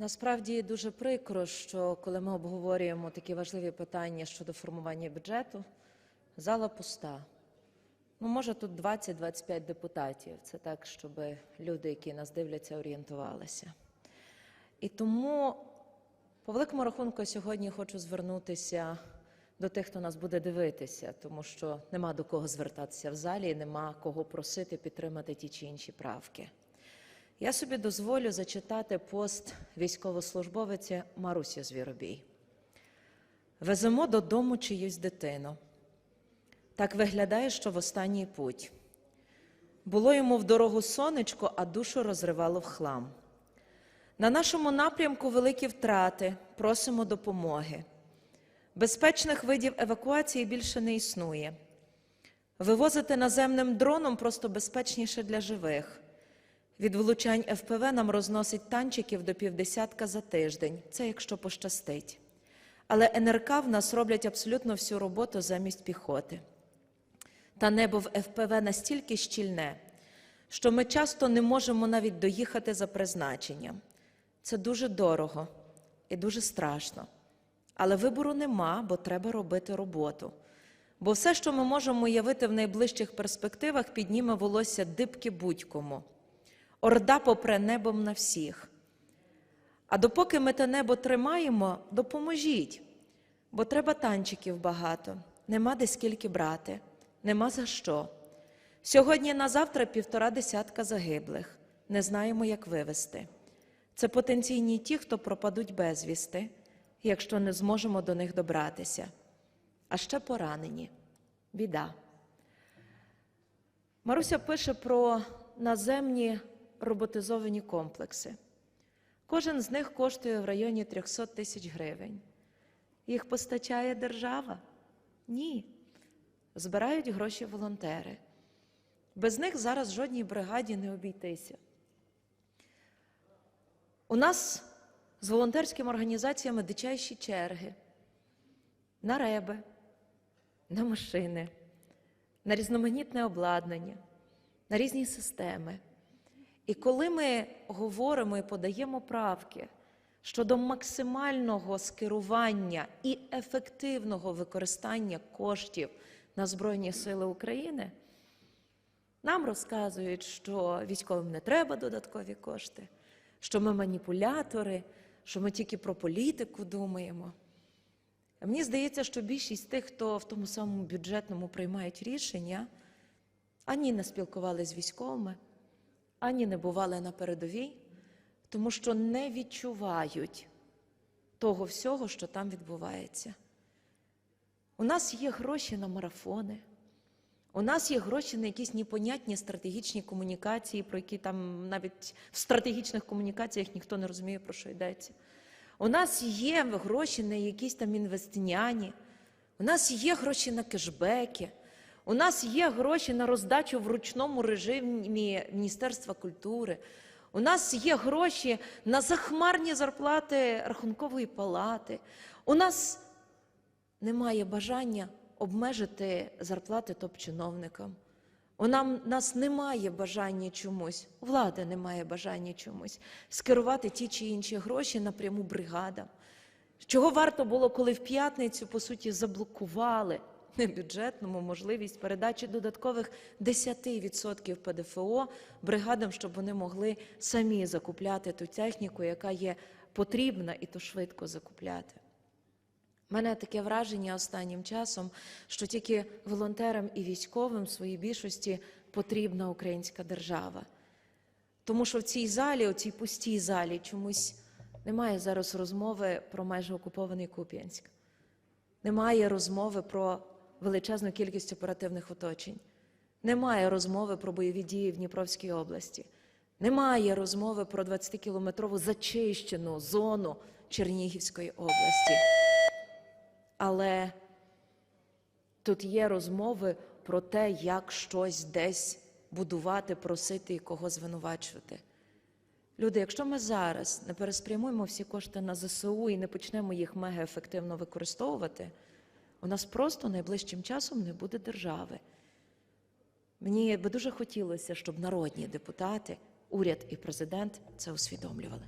Насправді дуже прикро, що коли ми обговорюємо такі важливі питання щодо формування бюджету, зала пуста. Ну, може, тут 20-25 депутатів. Це так, щоб люди, які нас дивляться, орієнтувалися. І тому, по великому рахунку, сьогодні хочу звернутися до тих, хто нас буде дивитися, тому що нема до кого звертатися в залі, нема кого просити підтримати ті чи інші правки. Я собі дозволю зачитати пост військовослужбовиці Марусі Звіробій. Веземо додому чиюсь дитину. Так виглядає, що в останній путь. Було йому в дорогу сонечко, а душу розривало в хлам. На нашому напрямку великі втрати, просимо допомоги. Безпечних видів евакуації більше не існує. Вивозити наземним дроном просто безпечніше для живих. Від влучань ФПВ нам розносить танчиків до півдесятка за тиждень. Це якщо пощастить. Але НРК в нас роблять абсолютно всю роботу замість піхоти. Та небо в ФПВ настільки щільне, що ми часто не можемо навіть доїхати за призначенням. Це дуже дорого і дуже страшно. Але вибору нема, бо треба робити роботу. Бо все, що ми можемо уявити в найближчих перспективах, підніме волосся дибки будь-кому. Орда попре небом на всіх. А допоки ми те небо тримаємо, допоможіть, бо треба танчиків багато, нема де скільки брати, нема за що. Сьогодні на завтра півтора десятка загиблих. Не знаємо, як вивести. Це потенційні ті, хто пропадуть безвісти, якщо не зможемо до них добратися. А ще поранені. Біда. Маруся пише про наземні роботизовані комплекси. Кожен з них коштує в районі 300 тисяч гривень. Їх постачає держава? Ні. Збирають гроші волонтери. Без них зараз жодній бригаді не обійтися. У нас з волонтерськими організаціями дичайші черги на реби, на машини, на різноманітне обладнання, на різні системи. І коли ми говоримо і подаємо правки щодо максимального скерування і ефективного використання коштів на Збройні Сили України, нам розказують, що військовим не треба додаткові кошти, що ми маніпулятори, що ми тільки про політику думаємо. Мені здається, що більшість тих, хто в тому самому бюджетному приймають рішення, ані не спілкувалися з військовими, ані не бували на передовій, тому що не відчувають того всього, що там відбувається. У нас є гроші на марафони, у нас є гроші на якісь непонятні стратегічні комунікації, про які там навіть в стратегічних комунікаціях ніхто не розуміє, про що йдеться. У нас є гроші на якісь там інвестиняні, у нас є гроші на кешбеки, у нас є гроші на роздачу в ручному режимі Міністерства культури. У нас є гроші на захмарні зарплати рахункової палати. У нас немає бажання обмежити зарплати топ-чиновникам. У нас немає бажання чомусь, у влади немає бажання чомусь скерувати ті чи інші гроші напряму бригадам. Чого варто було, коли в п'ятницю, по суті, заблокували небюджетному можливість передачі додаткових 10% ПДФО бригадам, щоб вони могли самі закупляти ту техніку, яка є потрібна, і то швидко закупляти. У мене таке враження останнім часом, що тільки волонтерам і військовим в своїй більшості потрібна українська держава. Тому що в цій залі, у цій пустій залі, чомусь немає зараз розмови про майже окупований Куп'янськ. Немає розмови про величезну кількість оперативних оточень. Немає розмови про бойові дії в Дніпровській області. Немає розмови про 20-кілометрову зачищену зону Чернігівської області. Але тут є розмови про те, як щось десь будувати, просити і кого звинувачувати. Люди, якщо ми зараз не переспрямуємо всі кошти на ЗСУ і не почнемо їх мегаефективно використовувати, у нас просто найближчим часом не буде держави. Мені би дуже хотілося, щоб народні депутати, уряд і президент це усвідомлювали.